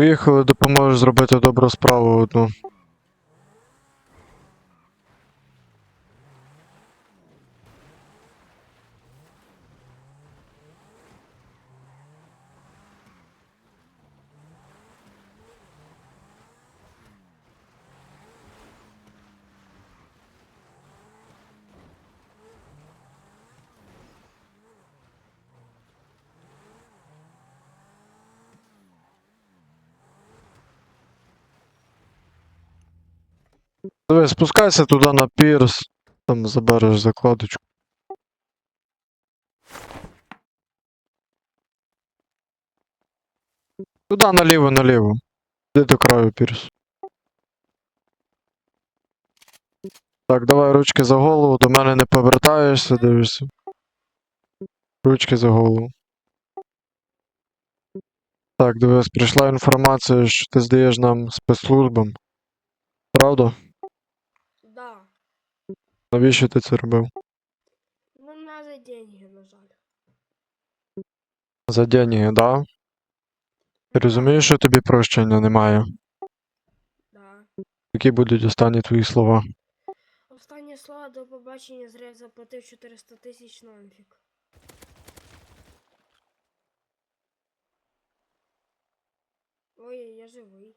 Поїхали, допоможеш зробити добру справу одну. Диви, спускайся туди на пірс, там забереш закладочку. Туди наліво, наліво. Іди до краю пірс. Так, давай ручки за голову, до мене не повертаєшся, дивишся. Ручки за голову. Так, дивись, прийшла інформація, що ти здаєш нам спецслужбам. Правда? Навіщо ти це робив? Ну, надо деньги, на жаль. За деньги, да? Ти розумієш, що тобі прощення немає? Да. Які будуть останні твої слова? Останнє слово до побачення зря заплатив 400 тисяч нафіг. Ой, я живий.